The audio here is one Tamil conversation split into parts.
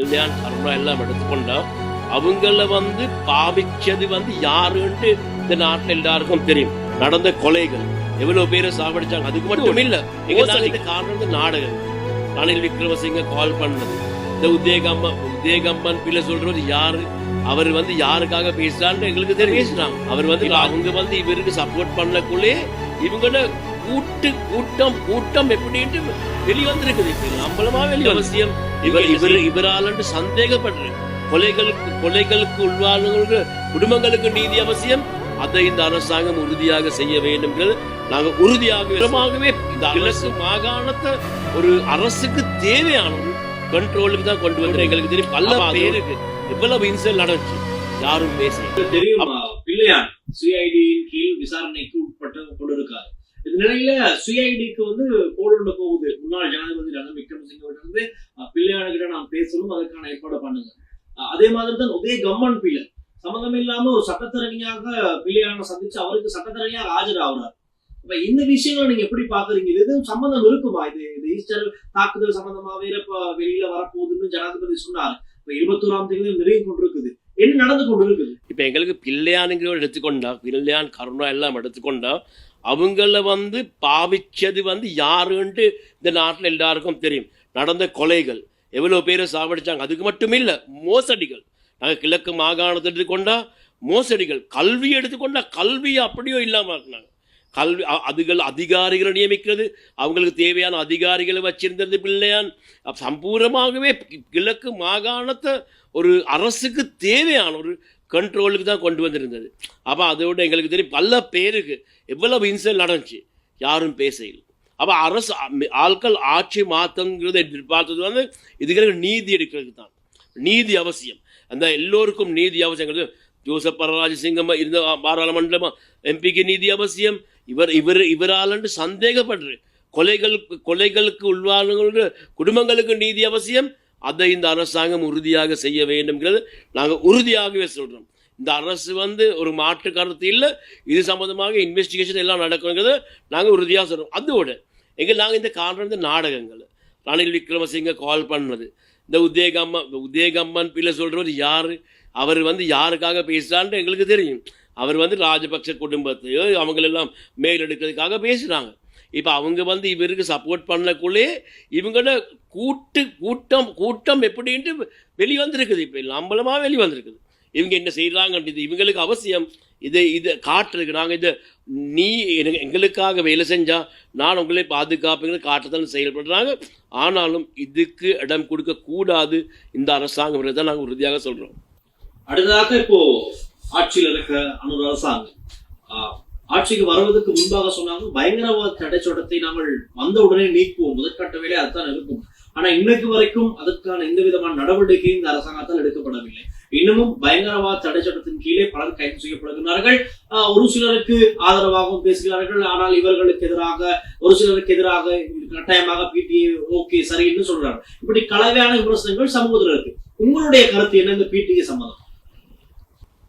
கல்யாண் கருணா எல்லாம் எடுத்துக்கொண்டா அவங்கள வந்து பாவிச்சது வந்து யாருன்ட்டு இந்த நாட்டுல எல்லாருக்கும் தெரியும். நடந்த கொலைகள் எவ்வளவு பேரை சாவடிச்சாங்க அதுக்கு மட்டும் இல்ல எங்க காரணம் வந்து நாடகம். ரணில் விக்ரமசிங்க கால் பண்ணது. இந்த உதயகம்மன் உதயகம்மன் பிள்ளை சொல்றது யாரு? அவர் வந்து யாருக்காக பேசுறான்னு எங்களுக்கு தெரியும். பேசுறாங்க. அவர் வந்து அவங்க வந்து இவருக்கு சப்போர்ட் பண்ணக்குள்ளே இவங்களோட கூட்டு கூட்டம் கூட்டம் எப்படின்ட்டு வெளிவந்திருக்குது இப்ப நம்மளமா வெளி அவசியம் இவர் இவர் இவராலன்னு சந்தேகப்படுறேன் கொலைகளுக்கு கொலைகளுக்கு உள்வாழ்வுகளுக்கு குடும்பங்களுக்கு நீதி அவசியம். அதை இந்த அரசாங்கம் உறுதியாக செய்ய வேண்டும்ங்கிறது நாங்க உறுதியாக விதமாகவே இந்த கிழக்கு மாகாணத்தை ஒரு அரசுக்கு தேவையான கண்ட்ரோலுக்கு தான் கொண்டு வந்து எங்களுக்கு தெரியும். பல பேருக்கு எவ்வளவு இன்சல் நடந்துச்சு. யாரும் பேச தெரியும் பிள்ளையார் சிஐடியின் கீழ் விசாரணைக்கு உட்பட்டு கொண்டிருக்காரு இந்த நிலையில சிஐடிக்கு வந்து போடுள்ள போகுது. முன்னாள் ஜனாதிபதி ரணில் விக்ரமசிங்க இருந்து அஹ், நாம் பேசணும் அதற்கான ஏற்பாடு பண்ணுங்க. அதே மாதிரி தான் உதய கம்மன் பிள்ளை. சம்பந்தம் இல்லாம ஒரு சட்டத்தரணியாக பிள்ளையான சந்திச்சு அவருக்கு சட்டத்தரணியாக ஆஜராகிறார் இப்ப இந்த விஷயங்களை நீங்க எப்படி பாக்குறீங்க? இது எதுவும் சம்பந்தம் இருக்குமா? இது இந்த ஈஸ்டர் தாக்குதல் சம்பந்தமாவே இப்ப வெளியில வரப்போகுதுன்னு ஜனாதிபதி சொன்னார். இப்ப இருபத்தோராம் தேதி நிறைவு கொண்டிருக்குது. என்ன நடந்து கொண்டிருக்குது? இப்ப எங்களுக்கு பிள்ளையானுங்கிற எடுத்துக்கொண்டா பிள்ளையான் கருணா எல்லாம் எடுத்துக்கொண்டா அவங்கள வந்து பாவிச்சது வந்து யாருன்ட்டு இந்த நாட்டில் எல்லாருக்கும் தெரியும். நடந்த கொலைகள். எவ்வளோ பேரை சாவடிச்சாங்க? அதுக்கு மட்டும் இல்லை மோசடிகள். நாங்கள் கிழக்கு மாகாணத்தை எடுத்துக்கொண்டால் மோசடிகள். கல்வி எடுத்துக்கொண்டால் கல்வி அப்படியோ இல்லாமல் இருக்கிறாங்க கல்வி அதுகள் அதிகாரிகளை நியமிக்கிறது. அவங்களுக்கு தேவையான அதிகாரிகளை வச்சிருந்தது பிள்ளையான். அப்ப சம்பூர்ணமாகவே கிழக்கு மாகாணத்தை ஒரு அரசுக்கு தேவையான ஒரு கண்ட்ரோலுக்கு தான் கொண்டு வந்திருந்தது. அப்போ அதோட எங்களுக்கு தெரியும் பல பேருக்கு எவ்வளவு இன்சல் நடந்துச்சு யாரும் பேசையில் அப்போ அரசு ஆட்கள் ஆட்சி மாற்றங்கிறத எதிர்பார்த்தது வந்து இதுக்கு நீதி எடுக்கிறதுக்கு தான். நீதி அவசியம். அந்த எல்லோருக்கும் நீதி அவசியங்கிறது ஜோசப் பரராஜசிங்கம் இருந்த பாராளுமன்றம் எம்பிக்கு நீதி அவசியம். இவர் இவர் இவராலன்று சந்தேகப்படுறேன் கொலைகளுக்கு கொலைகளுக்கு உள்வாழ்வுகிற குடும்பங்களுக்கு நீதி அவசியம். அதை இந்த அரசாங்கம் உறுதியாக செய்ய வேண்டும்ங்கிறது நாங்கள் உறுதியாகவே சொல்கிறோம் இந்த அரசு வந்து ஒரு மாற்று கருத்து இல்லை இது சம்பந்தமாக இன்வெஸ்டிகேஷன் எல்லாம் நடக்குங்கிறத நாங்கள் உறுதியாக சொல்கிறோம் அதோட எங்கள் நாங்கள் இந்த காரணம் இந்த நாடகங்கள் ரணில் விக்ரமசிங்க கால் பண்ணது. இந்த உதயகம்மன் உதயகம்மன் பிள்ளை சொல்கிறவர் யார்? அவர் வந்து யாருக்காக பேசுகிறான்ட்டு எங்களுக்கு தெரியும். அவர் வந்து ராஜபக்ச குடும்பத்தையோ அவங்களெல்லாம் மேல் எடுக்கிறதுக்காக பேசுகிறாங்க இப்போ அவங்க வந்து இவருக்கு சப்போர்ட் பண்ணக்குள்ளே இவங்களோட கூட்டு கூட்டம் கூட்டம் எப்படின்ட்டு வெளிவந்திருக்குது. இப்போ நம்மளமா வெளிவந்திருக்குது. இவங்க என்ன செய்கிறாங்கன்றது இவங்களுக்கு அவசியம். இதை இதை காட்டுறதுக்கு நாங்கள் இதை நீ எனக்கு- எங்களுக்காக வேலை செஞ்சால் நான் உங்களை பாதுகாப்புங்கிற காட்டுதான் செயல்படுறாங்க. ஆனாலும் இதுக்கு இடம் கொடுக்க கூடாது இந்த அரசாங்கம் தான் நாங்கள் உறுதியாக சொல்கிறோம் அடுத்ததாக இப்போ ஆட்சியில் இருக்க அனுர் அரசாங்கம் ஆட்சிக்கு வருவதற்கு முன்பாக சொன்னாங்க பயங்கரவாத தடைச்சட்டத்தை நாங்கள் வந்த உடனே நீக்குவோம். முதற்கட்ட வேலை அதுதான் இருக்கும். ஆனா இன்னைக்கு வரைக்கும் அதற்கான எந்த விதமான நடவடிக்கையும் இந்த அரசாங்கத்தால் எடுக்கப்படவில்லை. இன்னமும் பயங்கரவாத தடைச்சட்டத்தின் கீழே பலர் கைது செய்யப்படுகிறார்கள் ஆஹ், ஒரு சிலருக்கு ஆதரவாகவும் பேசுகிறார்கள். ஆனால் இவர்களுக்கு எதிராக ஒரு சிலருக்கு எதிராக கட்டாயமாக பிடிஏ ஓகே சரின்னு சொல்றாங்க. இப்படி கலவையான விமர்சனங்கள் சமூகத்தில் இருக்கு. உங்களுடைய கருத்து என்ன? இந்த பிடிஏ சம்பந்தம்.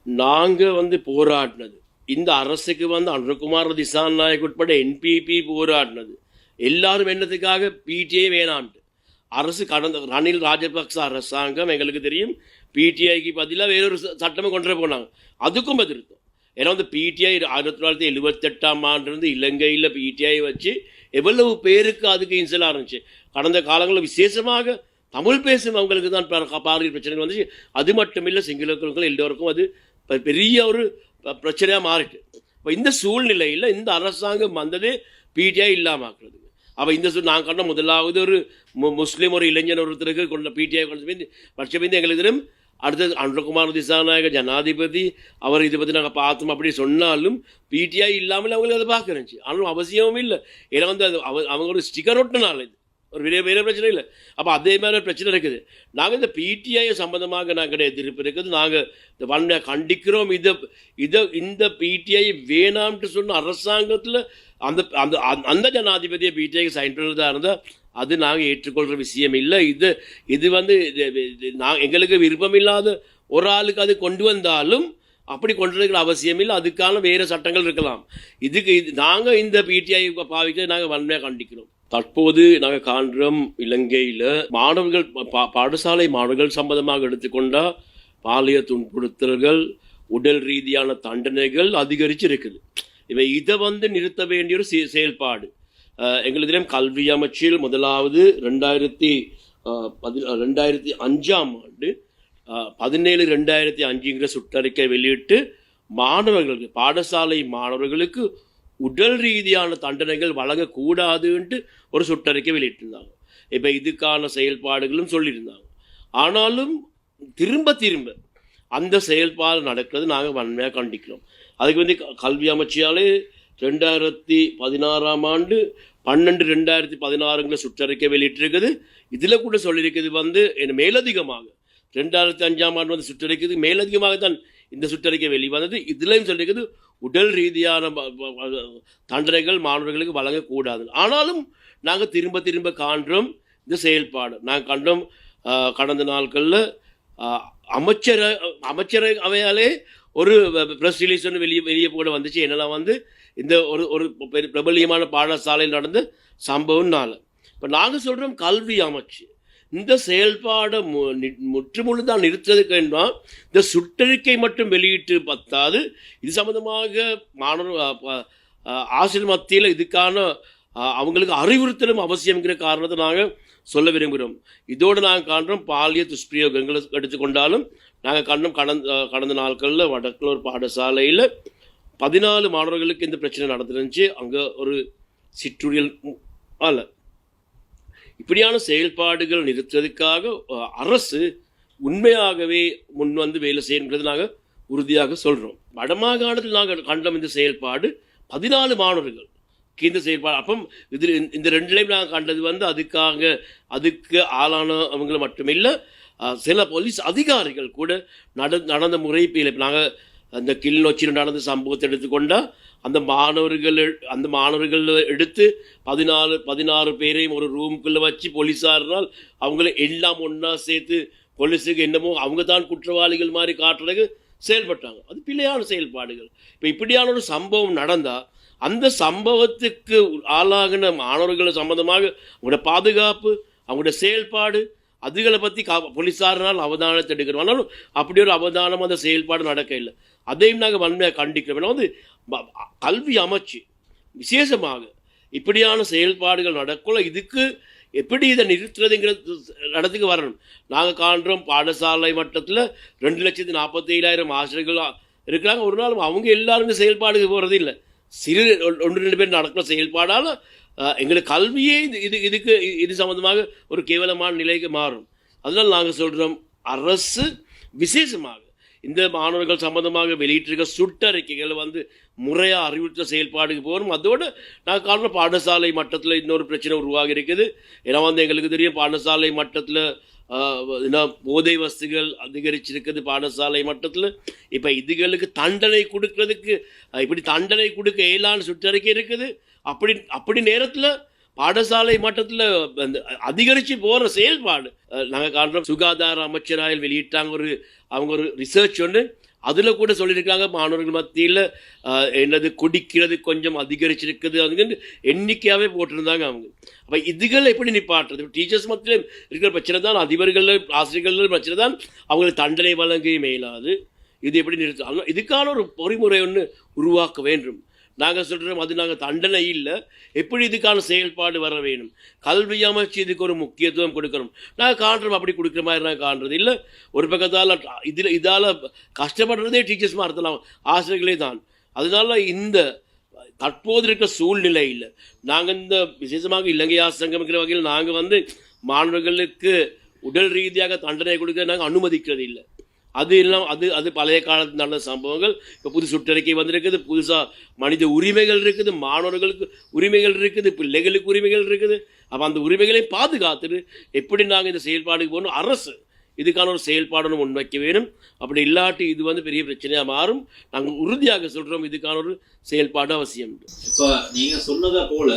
நாங்க வந்து போராடினது. இந்த அரசுக்கு வந்து அனுகுமார் திசான் நாயக் உட்பட என்பிபி போராடினது. எல்லாரும் என்னத்துக்காக? பிடிஐ வேணான்ட்டு. அரசு கடந்த ரணில் ராஜபக்ச அரசாங்கம் எங்களுக்கு தெரியும். பிடிஐக்கு பதிலாக வேறொரு ச- சட்டமே கொண்டு போனாங்க. அதுக்கும் எதிர்த்தோம் ஏன்னா வந்து பிடிஐ ஆயிரத்தி தொள்ளாயிரத்தி எழுபத்தெட்டாம் ஆண்டுலேருந்து இலங்கையில் பிடிஐ வச்சு எவ்வளவு பேருக்கு அதுக்கு இன்சலாக ஆரம்பிச்சு. கடந்த காலங்களில் விசேஷமாக தமிழ் பேசும் அவங்களுக்கு தான் பா- பிரச்சனைகள் வந்துச்சு. அது மட்டும் இல்லை சிங்களர்களுக்கும் எல்லோருக்கும் அது பெரிய ஒரு பிரச்சனையாக மாறிட்டு. இப்போ இந்த சூழ்நிலையில் இந்த அரசாங்கம் வந்தது பிடிஐ இல்லாமல் ஆக்குறது அப்போ இந்த சூழ் நான் கண்ட முதலாவது ஒரு மு- முஸ்லீம் ஒரு இளைஞர் ஒருத்தருக்கு கொண்ட பிடிஐ கொண்டு பட்சம் எங்களுக்கு தெரியும் அடுத்தது அன்றகுமார் திசாநாயக ஜனாதிபதி அவர் இதை பற்றி நாங்கள் பார்த்தோம். அப்படி சொன்னாலும் பிடிஐ இல்லாமல் அவங்களுக்கு அதை பார்க்குறேன் ஆனாலும் அவசியமும் இல்லை. ஏன்னா வந்து அது அவ அவங்களோட ஸ்டிக்கர் ஒட்டினால இது. ஒரு பெரிய பெரிய பிரச்சனை இல்லை. அப்போ அதே மாதிரி ஒரு பிரச்சனை இருக்குது. நாங்கள் இந்த பிடிஐ சம்பந்தமாக நாங்கள் எதிர்ப்பு இருக்குது. நாங்கள் இந்த வன்மையை கண்டிக்கிறோம். இதை இதை இந்த பிடிஐ வேணாம்ட்டு சொன்ன அரசாங்கத்தில் அந்த அந்த அந்த- அந்த ஜனாதிபதியை பிடிஐக்கு சைன் பண்ணுறதா இருந்தால் அது நாங்கள் ஏற்றுக்கொள்கிற விஷயம் இல்லை. இது இது வந்து நான் எங்களுக்கு விருப்பம் இல்லாத ஒரு ஆளுக்கு அது கொண்டு வந்தாலும் அப்படி கொண்டு இருக்கிற அவசியம் இல்லை. அதுக்கான வேறு சட்டங்கள் இருக்கலாம். இதுக்கு இது நாங்கள் இந்த பிடிஐ பாவிக்க நாங்கள் வன்மையாக கண்டிக்கிறோம். தற்போது நாங்கள் காண்கிறோம் இலங்கையில் மாணவர்கள் பா- பாடசாலை மாணவர்கள் சம்பந்தமாக எடுத்துக்கொண்டா பாலிய துன்புறுத்தல்கள் உடல் ரீதியான தண்டனைகள் அதிகரிச்சு இருக்குது இவை இதை வந்து நிறுத்த வேண்டிய ஒரு செயல்பாடு. அஹ், கல்வி அமைச்சில் முதலாவது ரெண்டாயிரத்தி பதி ரெண்டாயிரத்தி அஞ்சாம் ஆண்டு பதினேழு ரெண்டாயிரத்தி அஞ்சுங்கிற சுற்றறிக்கை வெளியிட்டு மாணவர்களுக்கு பாடசாலை மாணவர்களுக்கு உடல் ரீதியான தண்டனைகள் வழங்கக்கூடாதுன்ட்டு ஒரு சுற்றறிக்கை வெளியிட்டிருந்தாங்க. இப்போ இதுக்கான செயல்பாடுகளும் சொல்லியிருந்தாங்க. ஆனாலும் திரும்ப திரும்ப அந்த செயல்பாடு நடக்கிறது நாங்கள் வன்மையாக கண்டிக்கிறோம். அதுக்கு வந்து க- கல்வி அமைச்சியாலே ரெண்டாயிரத்தி பதினாறாம் ஆண்டு பன்னெண்டு ரெண்டாயிரத்தி பதினாறுங்கிற சுற்றறிக்கை வெளியிட்டிருக்குது. இதில் கூட சொல்லியிருக்குது வந்து என்ன மேலதிகமாக. ரெண்டாயிரத்தி அஞ்சாம் ஆண்டு வந்து சுற்றறிக்கிறது மேலதிகமாக தான் இந்த சுற்றறிக்கை வெளிவந்தது. இதுலையும் சொல்லியிருக்கிறது உடல் ரீதியான தண்டனைகள் மாணவர்களுக்கு வழங்கக்கூடாது. ஆனாலும் நாங்கள் திரும்ப திரும்ப காண்றோம் இந்த செயல்பாடு. நாங்கள் கண்டோம் கடந்த நாட்களில் அமைச்சர அமைச்சரை அவையாலே ஒரு ப்ரெஸ் ரிலீஸ் ஒன்று வெளியே வெளியே கூட வந்துச்சு. என்னெல்லாம் வந்து இந்த ஒரு ஒரு பிரபலியமான பாடசாலையில் நடந்த சம்பவம்னால. இப்போ நாங்கள் சொல்கிறோம் கல்வி அமைச்சு. இந்த செயல்பாடை மு நி- முற்றுமுழுதான் நிறுத்துறதுக்கு என்ன இந்த சுற்றறிக்கை மட்டும் வெளியிட்டு பத்தாது. இது சம்மந்தமாக மாணவர் ஆசிரியர் மத்தியில் இதுக்கான அவங்களுக்கு அறிவுறுத்தலும் அவசியம்ங்கிற காரணத்தை நாங்கள் சொல்ல விரும்புகிறோம். இதோடு நாங்கள் காண்றோம் பாலிய துஷ்பிரயோகங்களை எடுத்துக்கொண்டாலும் நாங்கள் கண்டோம் கடந்த கடந்த நாட்களில் வடக்குலூர் பாடசாலையில் பதினாலு மாணவர்களுக்கு இந்த பிரச்சனை நடந்துருந்துச்சு. அங்கே ஒரு சிற்றுரியல் அல்ல இப்படியான செயல்பாடுகள் நிறுத்துவதற்காக அரசு உண்மையாகவே முன் வந்து வேலை செய்யணுங்கிறது நாங்கள் உறுதியாக சொல்கிறோம் வடமாகாணத்தில் நாங்கள் கண்டோம் இந்த செயல்பாடு. பதினாலு மாணவர்கள் இந்த செயல்பாடு. அப்போ இது இந்த ரெண்டுலேயும் நாங்கள் கண்டது வந்து அதுக்காக அதுக்கு ஆளானவங்களை மட்டுமில்லை சில போலீஸ் அதிகாரிகள் கூட நட நடந்த முறைப்பில் நாங்கள் அந்த கிளிநொச்சியில் நடந்த சம்பவத்தை எடுத்துக்கொண்டால் அந்த மாணவர்கள் அந்த மாணவர்கள் எடுத்து பதினாலு பதினாறு பேரையும் ஒரு ரூமுக்குள்ளே வச்சு போலீஸாருனால் அவங்கள எல்லாம் ஒன்றா சேர்த்து போலீஸுக்கு என்னமோ அவங்க தான் குற்றவாளிகள் மாதிரி காட்டுறதுக்கு செயல்பட்டாங்க. அது பிள்ளையான செயல்பாடுகள். இப்போ இப்படியான ஒரு சம்பவம் நடந்தால் அந்த சம்பவத்துக்கு ஆளாகின மாணவர்கள் சம்மந்தமாக அவங்களோட பாதுகாப்பு அவங்களோட செயல்பாடு அதுகளை பற்றி கா போலீஸாரினால் அவதானத்தை எடுக்கிறோம் ஆனாலும் அப்படி ஒரு அவதானம் அந்த செயல்பாடு நடக்க இல்லை அதையும் நாங்கள் வன்மையாக கண்டிக்கிறோம். ஏன்னா வந்து கல்வி அமைச்சு விசேஷமாக இப்படியான செயல்பாடுகள் நடக்கல இதுக்கு எப்படி இதை நிறுத்துறதுங்கிறது இடத்துக்கு வரணும். நாங்கள் காண்றோம் பாடசாலை மட்டத்தில் ரெண்டு லட்சத்தி நாற்பத்தி ஏழாயிரம் ஆசிரியர்கள் இருக்கிறாங்க. ஒரு நாள் அவங்க எல்லாருமே செயல்பாடுக்கு போகிறது இல்லை. சிறு ஒன்று ரெண்டு பேர் நடக்கிற செயல்பாடால் எங்களுக்கு கல்வியே இது இது இதுக்கு இது சம்மந்தமாக ஒரு கேவலமான நிலைக்கு மாறும். அதனால் நாங்கள் சொல்கிறோம் அரசு விசேஷமாக இந்த மாணவர்கள் சம்பந்தமாக வெளியிட்டிருக்க சுட்டறிக்கைகள் வந்து முறையாக அறிவுறுத்த செயல்பாடுக்கு போகணும். அதோடு நான் காணுற பாடசாலை மட்டத்தில் இன்னொரு பிரச்சனை உருவாகி இருக்குது. ஏன்னா வந்து எங்களுக்கு தெரியும் பாடசாலை மட்டத்தில் என்ன போதை வசதிகள் அதிகரிச்சிருக்குது பாடசாலை மட்டத்தில். இப்போ இதுகளுக்கு தண்டனை கொடுக்கறதுக்கு இப்படி தண்டனை கொடுக்க இயலான்னு சுற்றறிக்கை இருக்குது. அப்படி அப்படி நேரத்தில் பாடசாலை மட்டத்தில் அந்த அதிகரித்து போகிற செயல்பாடு. நாங்கள் காண்றோம் சுகாதார அமைச்சராயில் வெளியிட்டாங்க ஒரு அவங்க ஒரு ரிசர்ச் ஒன்று அதில் கூட சொல்லியிருக்காங்க மாணவர்கள் மத்தியில் என்னது குடிக்கிறது கொஞ்சம் அதிகரிச்சிருக்குது அதுன்னு எண்ணிக்கையாகவே போட்டிருந்தாங்க அவங்க. அப்போ இதுகள் எப்படி நிப்பாட்டுறது? டீச்சர்ஸ் மத்தியில் இருக்கிற பிரச்சனை தான் அதிபர்கள் ஆசிரியர்கள் பிரச்சனை தான் அவங்களுக்கு தண்டனை வழங்க மேலாது இது எப்படி நிறுத்த இதுக்கான ஒரு பொறிமுறை ஒன்று உருவாக்க வேண்டும். நாங்கள் சொல்கிறோம் அது நாங்கள் தண்டனை இல்லை. எப்படி இதுக்கான செயல்பாடு வர வேணும்? கல்வி அமைச்சு இதுக்கு ஒரு முக்கியத்துவம் கொடுக்கணும். நாங்கள் காண்றோம் அப்படி கொடுக்குற மாதிரி நாங்கள் காண்றது இல்லை. ஒரு பக்கத்தால் இதில் இதால் கஷ்டப்படுறதே டீச்சர்ஸ் மாறுத்தலாம் ஆசிரியர்களே தான். அதனால இந்த தற்போது இருக்க சூழ்நிலையில் நாங்கள் இந்த விசேஷமாக இலங்கை ஆசங்கம்ங்கிற வகையில் நாங்கள் வந்து மாணவர்களுக்கு உடல் ரீதியாக தண்டனை கொடுக்க நாங்கள் அனுமதிக்கிறது இல்லை. அது எல்லாம் அது அது பழைய காலத்து நடந்த சம்பவங்கள். இப்போ புது சுற்றறிக்கை வந்திருக்குது புதுசாக மனித உரிமைகள் இருக்குது மாணவர்களுக்கு உரிமைகள் இருக்குது பிள்ளைகளுக்கு உரிமைகள் இருக்குது. அப்போ அந்த உரிமைகளை பாதுகாத்துட்டு எப்படி நாங்கள் இந்த செயல்பாடுக்கு போகணும்? அரசு இதுக்கான ஒரு செயல்பாடு முன்வைக்க வேணும். அப்படி இல்லாட்டி இது வந்து பெரிய பிரச்சனையாக மாறும். நாங்கள் உறுதியாக சொல்கிறோம் இதுக்கான ஒரு செயல்பாடு அவசியம். இப்போ நீங்கள் சொன்னதை போல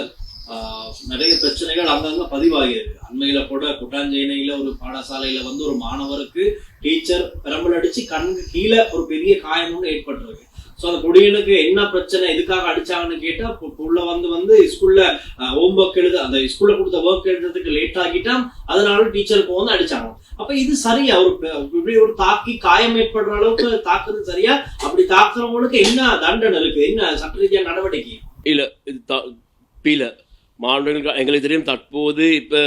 நிறைய பிரச்சனைகள் அங்கங்க பதிவாகியிருக்கு அண்மையில கூட குட்டாஞ்சேனையில ஒரு பாடசாலையில வந்து ஒரு மாணவருக்கு டீச்சர் பெரம்பல் அடிச்சு கண்ணுக்கு கீழே ஒரு பெரிய காயம் ஒன்று ஏற்பட்டிருக்கு. சோ அந்த குடியனுக்கு என்ன பிரச்சனை எதுக்காக அடிச்சாங்கன்னு கேட்டா பு- புள்ள வந்து வந்து ஸ்கூல்ல ஹோம் ஒர்க் எழுத அந்த ஸ்கூல்ல கொடுத்த ஒர்க் எழுதுறதுக்கு லேட் ஆகிட்டான். அதனால டீச்சருக்கு வந்து அடிச்சாங்க. அப்ப இது சரியா? ஒரு இப்படி ஒரு தாக்கி காயம் ஏற்படுற அளவுக்கு தாக்குறது சரியா? அப்படி தாக்குறவங்களுக்கு என்ன தண்டனை இருக்கு? என்ன சட்ட ரீதியான நடவடிக்கை? இல்ல இது த- மாணவர்கள் எங்களுக்கு தெரியும். தற்போது இப்போ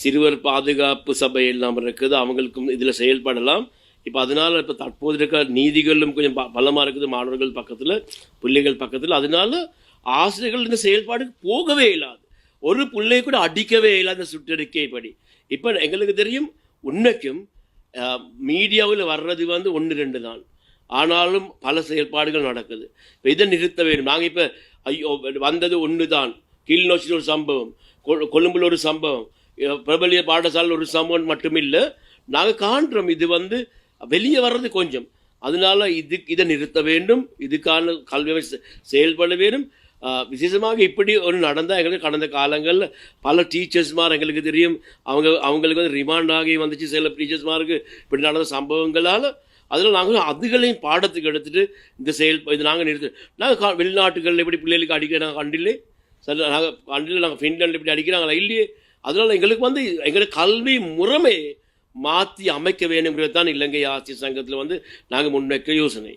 சிறுவர் பாதுகாப்பு சபை எல்லாம் இருக்குது. அவங்களுக்கும் இதில் செயல்படலாம். இப்போ அதனால் இப்போ தற்போது இருக்க நீதிகளும் கொஞ்சம் ப- இருக்குது மாணவர்கள் பக்கத்தில் பிள்ளைகள் பக்கத்தில். அதனால ஆசிரியர்கள் இந்த செயல்பாடு போகவே இல்லாது. ஒரு பிள்ளை கூட அடிக்கவே இல்லாத சுற்றறிக்கை படி எங்களுக்கு தெரியும் உண்மைக்கும் மீடியாவில் வர்றது வந்து ஒன்று ரெண்டு தான் ஆனாலும் பல செயல்பாடுகள் நடக்குது. இப்போ இதை நிறுத்த வேண்டும். நாங்கள் இப்போ ஐயோ வந்தது ஒன்று தான் கீழ்நோச்சியில் ஒரு சம்பவம் கொ- ஒரு சம்பவம் பிரபலிய பாடசாலையில் ஒரு சம்பவம் மட்டுமில்லை நாங்கள் காண்றோம் இது வந்து வெளியே வர்றது கொஞ்சம். அதனால இது இதை நிறுத்த வேண்டும் இதுக்கான கல்வி செயல்பட வேண்டும். விசேஷமாக இப்படி ஒரு நடந்தால் எங்களுக்கு கடந்த காலங்களில் பல டீச்சர்ஸ்மார் எங்களுக்கு தெரியும். அவங்க அவங்களுக்கு வந்து ரிமாண்ட் ஆகி வந்துச்சு சில டீச்சர்ஸ்மாருக்கு. இப்படி நடந்த சம்பவங்களால் அதில் நாங்கள் அதுகளையும் பாடத்துக்கு எடுத்துகிட்டு இந்த செயல் இது நாங்கள் நிறுத்த நாங்கள் வெளிநாட்டுகளில் எப்படி பிள்ளைகளுக்கு அடிக்க நாங்கள் கண்டில்லை. சரி நாங்கள் கண்டில் நாங்கள் ஃபின்லாண்டில் இப்படி அடிக்கிறாங்களா? இல்லையே. அதனால் எங்களுக்கு வந்து எங்களுக்கு கல்வி முறைமை மாற்றி அமைக்க வேணுங்கிறது தான் இலங்கை ஆட்சி சங்கத்தில் வந்து நாங்கள் முன்வைக்க யோசனை.